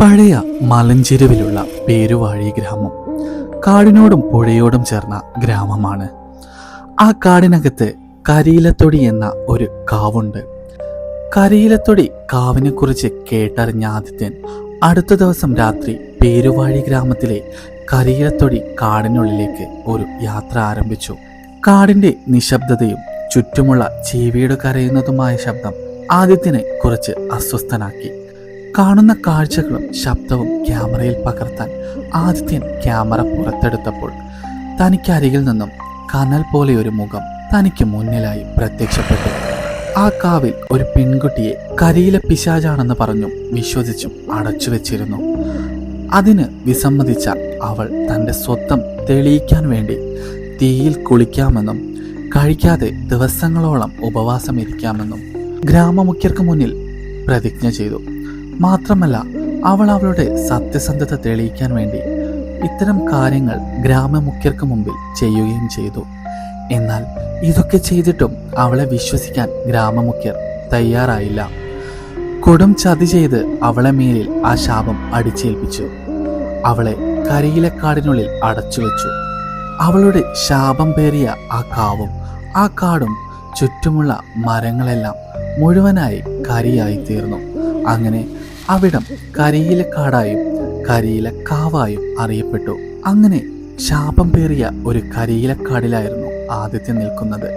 പഴയ മലഞ്ചെരുവിലുള്ള പേരുവാഴി ഗ്രാമം കാടിനോടും പുഴയോടും ചേർന്ന ഗ്രാമമാണ്. ആ കാടിനകത്ത് കരിയിലത്തൊടി എന്ന ഒരു കാവുണ്ട്. കരിയിലത്തൊടി കാവിനെ കുറിച്ച് കേട്ടറിഞ്ഞ ആദിത്യൻ അടുത്ത ദിവസം രാത്രി പേരുവാഴി ഗ്രാമത്തിലെ കരിയിലത്തൊടി കാടിനുള്ളിലേക്ക് ഒരു യാത്ര ആരംഭിച്ചു. കാടിന്റെ നിശബ്ദതയും ചുറ്റുമുള്ള ജീവിയുടെ കരയുന്നതുമായ ശബ്ദം ആദിത്യനെ കുറച്ച് അസ്വസ്ഥനാക്കി. കാണുന്ന കാഴ്ചകളും ശബ്ദവും ക്യാമറയിൽ പകർത്താൻ ആദിത്യൻ ക്യാമറ പുറത്തെടുത്തപ്പോൾ തനിക്കരികിൽ നിന്നും കനൽ പോലെ ഒരു മുഖം തനിക്ക് മുന്നിലായി പ്രത്യക്ഷപ്പെട്ടു. ആ കാവിൽ ഒരു പെൺകുട്ടിയെ കരിയിലെ പിശാചാണെന്ന് പറഞ്ഞും വിശ്വസിച്ചും അടച്ചു വെച്ചിരുന്നു. അതിന് വിസമ്മതിച്ച അവൾ തന്റെ സ്വത്തം തെളിയിക്കാൻ വേണ്ടി തീയിൽ കുളിക്കാമെന്നും കഴിക്കാതെ ദിവസങ്ങളോളം ഉപവാസം ഇരിക്കാമെന്നും ഗ്രാമമുഖ്യർക്ക് മുന്നിൽ പ്രതിജ്ഞ ചെയ്തു. മാത്രമല്ല അവൾ അവളുടെ സത്യസന്ധത തെളിയിക്കാൻ വേണ്ടി ഇത്തരം കാര്യങ്ങൾ ഗ്രാമമുഖ്യർക്ക് മുമ്പിൽ ചെയ്യുകയും ചെയ്തു. എന്നാൽ ഇതൊക്കെ ചെയ്തിട്ടും അവളെ വിശ്വസിക്കാൻ ഗ്രാമമുഖ്യർ തയ്യാറായില്ല. കൊടും ചതി ചെയ്ത് അവളെ മേലിൽ ആ ശാപം അടിച്ചേൽപ്പിച്ചു. അവളെ കരിയിലക്കാടിനുള്ളിൽ അടച്ചു വെച്ചു. അവളുടെ ശാപം പേറിയ ആ കാവും ആ കാടും ചുറ്റുമുള്ള മരങ്ങളെല്ലാം മുഴുവനായി കരിയായി തീർന്നു അങ്ങനെ അവിടം കരിയിലക്കാടായും കരിയിലക്കാവായും അറിയപ്പെട്ടു. അങ്ങനെ ശാപം പേറിയ ഒരു കരിയിലക്കാടിലായിരുന്നു ആദിത്യം നിൽക്കുന്നത്.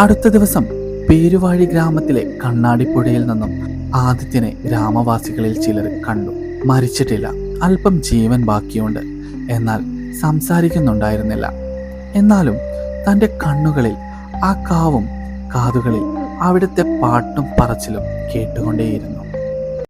അടുത്ത ദിവസം പേരുവാഴി ഗ്രാമത്തിലെ കണ്ണാടിപ്പുഴയിൽ നിന്നും ആദിത്യനെ ഗ്രാമവാസികളിൽ ചിലർ കണ്ടു. മരിച്ചിട്ടില്ല. അല്പം ജീവൻ ബാക്കിയുണ്ട്. എന്നാൽ സംസാരിക്കുന്നുണ്ടായിരുന്നില്ല. എന്നാലും തന്റെ കണ്ണുകളിൽ ആ കാവും കാതുകളിൽ അവിടുത്തെ പാട്ടും പറച്ചിലും കേട്ടുകൊണ്ടേയിരുന്നു.